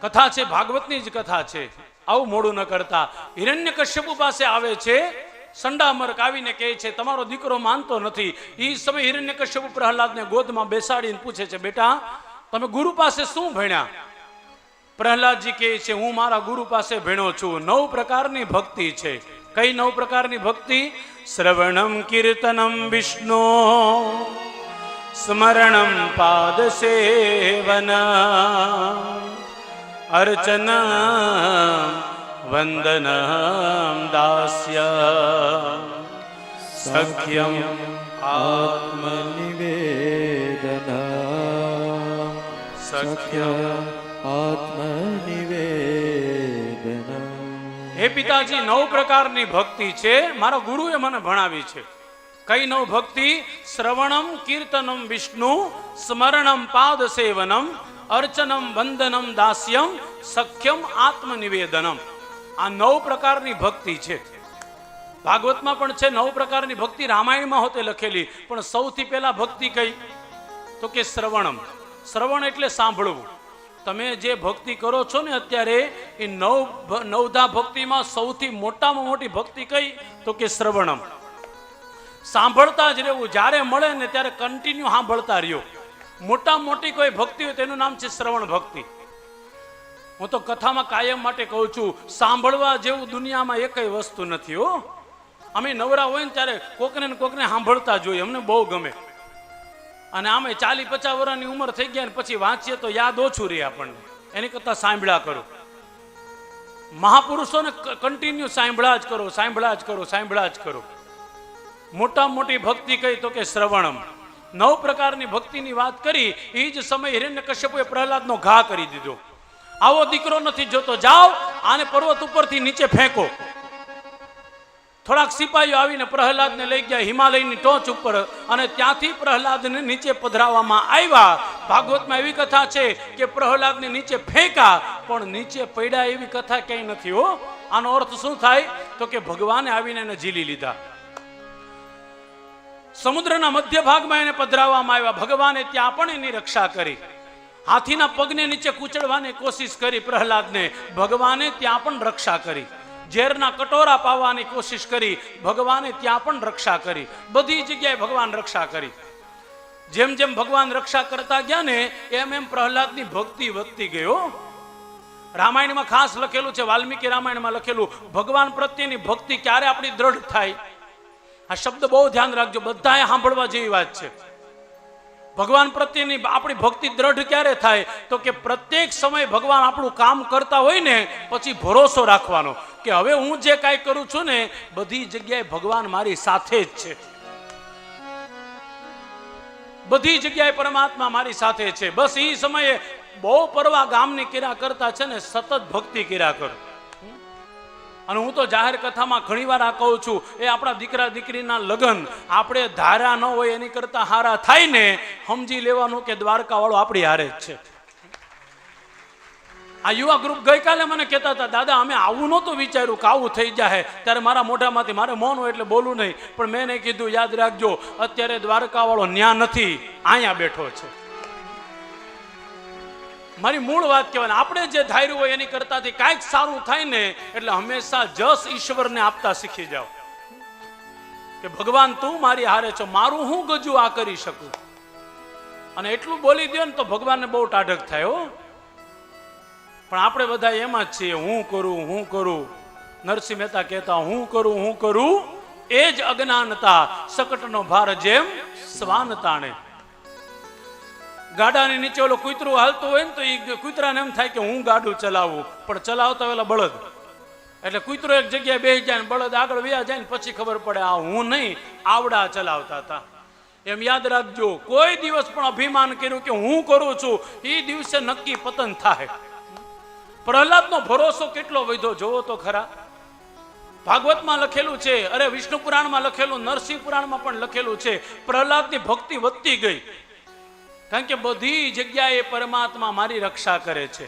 કથા છે, ભાગવતની જ કથા છે. આવું મોડું ન કરતા. હિરણ્ય કશ્યપુ પાસે આવે છે, સંડામર્ક આવીને કહે છે, તમારો દીકરો માનતો નથી. એ સમય હિરણ્ય કશ્યપુ પ્રહલાદને ગોદમાં બેસાડીને પૂછે છે, બેટા, તમે ગુરુ પાસે શું ભણ્યા? પ્રહલાદજી કહે છે, હું મારા ગુરુ પાસે ભણ્યો છું. નવ પ્રકારની ભક્તિ છે. કઈ નવ પ્રકારની ભક્તિ? શ્રવણમ કીર્તનમ વિષ્ણુ, સ્મરણમ પાદ સેવન અર્ચન વંદન દાસ્ય સખ્યમ આત્મનિવેદન સખ્ય આત્મનિવેદન હે પિતાજી નવ પ્રકારની ભક્તિ છે મારા ગુરુએ મને ભણાવી છે કઈ નવ ભક્તિ શ્રવણમ કીર્તનમ વિષ્ણુ સ્મરણમ પાદ સેવનમ અર્ચનમ, વંદનમ, દાસ્યમ, સખ્યમ, આત્મનિવેદનમ. આ નવ પ્રકારની ભક્તિ છે. ભાગવતમાં પણ છે નવ પ્રકારની ભક્તિ. રામાયણમાં હોતે લખેલી. પણ સૌથી પહેલા ભક્તિ કઈ? તો કે શ્રવણમ. શ્રવણ એટલે સાંભળવું. તમે જે ભક્તિ કરો છો ને અત્યારે, એ નવ નવધા ભક્તિમાં સૌથી મોટામાં મોટી ભક્તિ કઈ? તો કે શ્રવણમ. સાંભળતા જ રહેવું. જ્યારે મળે ને ત્યારે કન્ટિન્યુ સાંભળતા રહ્યો. મોટા મોટી કોઈ ભક્તિ હોય તેનું નામ છે શ્રવણ ભક્તિ. હું તો કથામાં કાયમ માટે કહું છું, સાંભળવા જેવું દુનિયામાં એકય વસ્તુ નથી હો. અમે નવરા હોય ને ત્યારે કોકને ને કોકને સાંભળતા જોઈએ, અમને બહુ ગમે. અને આમે ચાલી પચાસ વર્ષની ઉંમર થઈ ગયા ને પછી વાંચીએ તો યાદ ઓછું રહે આપણને. એની કરતાં સાંભળ્યા કરો. મહાપુરુષોને કન્ટિન્યુ સાંભળ્યા જ કરો, સાંભળ્યા જ કરો, સાંભળ્યા જ કરો. મોટા મોટી ભક્તિ કહી તો કે શ્રવણમ. નવ પ્રકારની ભક્તિની વાત કરી એ જ સમયે હિરણ્ય કશ્યપુએ પ્રહલાદનો ઘા કરી દીધો. આવો દીકરો નથી જોતો, જાઓ, આને પર્વત ઉપરથી નીચે ફેંકો. થોડાક સિપાહીઓ આવીને પ્રહલાદને લઈ ગયા, હિમાલયની ટોચ ઉપર, અને ત્યાંથી પ્રહલાદને નીચે પધરાવવામાં આવ્યા. ભાગવતમાં એવી કથા છે કે પ્રહલાદને નીચે ફેંકા, પણ નીચે પડ્યા એવી કથા ક્યાંય નથી, હો. આનો અર્થ શું થાય? તો કે ભગવાને આવીને એને ઝીલી લીધા. સમુદ્રના મધ્ય ભાગમાં એને પધરાવવામાં આવ્યા. ભગવાને ત્યાં પણ એની રક્ષા કરી. હાથીના પગને નીચે કૂચડવાની કોશિશ કરી પ્રહલાદને. ભગવાને ત્યાં પણ રક્ષા કરી. ઝેરના કટોરા પાવાની કોશિશ કરી. ભગવાને ત્યાં પણ રક્ષા કરી. બધી જગ્યાએ ભગવાન રક્ષા કરી. જેમ જેમ ભગવાન રક્ષા કરતા ગયા ને, એમ એમ પ્રહલાદની ભક્તિ વધતી ગયો રામાયણમાં ખાસ લખેલું છે, વાલ્મીકી રામાયણમાં લખેલું, ભગવાન પ્રત્યેની ભક્તિ ક્યારે આપણી દ્રઢ થાય? આ શબ્દ બહુ ધ્યાન રાખજો. બધાએ સાંભળવા જેવી વાત છે. ભગવાન પ્રત્યેની આપણી ભક્તિ દ્રઢ ક્યારે થાય? તો કે પ્રત્યેક સમય ભગવાન આપણું કામ કરતા હોય ને, પછી ભરોસો રાખવાનો. કે હવે હું જે કાંઈ કરું છું ને, બધી જગ્યાએ ભગવાન મારી સાથે જ છે. બધી જગ્યાએ પરમાત્મા મારી સાથે છે. બસ એ સમયે બહુ પરવા ગામની કિરા કરતા છે ને, સતત ભક્તિ કિરા કરો. અને હું તો જાહેર કથામાં ઘણીવાર આ કહું છું, એ આપણા દીકરા દીકરીના લગ્ન આપણે ધારા ન હોય એની કરતા હારા થાય ને, સમજી લેવાનું કે દ્વારકા વાળો આપણી હારે જ છે. આ યુવા ગ્રુપ ગઈકાલે મને કહેતા હતા, દાદા, અમે આવું નહોતું વિચાર્યું કે આવું થઈ જાય ત્યારે મારા મોઢામાંથી મારે મૌન હોય એટલે બોલું નહીં. પણ મેં કીધું, યાદ રાખજો, અત્યારે દ્વારકા વાળો ન્યા નથી, અહીંયા બેઠો છે. મારી મૂળ વાત કહેવાય આપણે જે ધાર્યું હોય એની કરતાથી કાંઈક સારું થાય ને, એટલે હંમેશા જસ ઈશ્વરને આપતા શીખી જાઓ. કે ભગવાન, તું મારી હારે છો, મારું હું ગજુ આ કરી શકું? અને એટલું બોલી દો ને તો ભગવાનને બહુ ટાઢક થાય હો. પણ આપણે બધા એમાં જ છીએ, હું કરું હું કરું. નરસિંહ મહેતા કહેતા, હું કરું હું કરું. એ જ અજ્ઞાનતા, સકટનો ભાર જેમ સ્વાન તાણે ગાડાની નીચે ઓલો કૂતરું હાલતું હોય ને તો એ કૂતરાને એમ થાય કે હું ગાડું ચલાવું. પણ ચલાવતા પેલા બળદ. એટલે કૂતરો એક જગ્યાએ બેસી જાય ને બળદ આગળ વ્યા જાય ને પછી ખબર પડે આ હું નહીં, આવડા ચલાવતા હતા. એમ યાદ રાખજો, કોઈ દિવસ પણ અભિમાન કર્યું કે હું કરું છું એ દિવસે નક્કી પતન થાય. પ્રહલાદનો ભરોસો કેટલો વધ્યો જોવો તો ખરા. ભાગવતમાં લખેલું છે, અરે વિષ્ણુ પુરાણમાં લખેલું, નરસિંહ પુરાણમાં પણ લખેલું છે, પ્રહલાદની ભક્તિ વધતી ગઈ. કારણ કે બધી જગ્યાએ પરમાત્મા મારી રક્ષા કરે છે.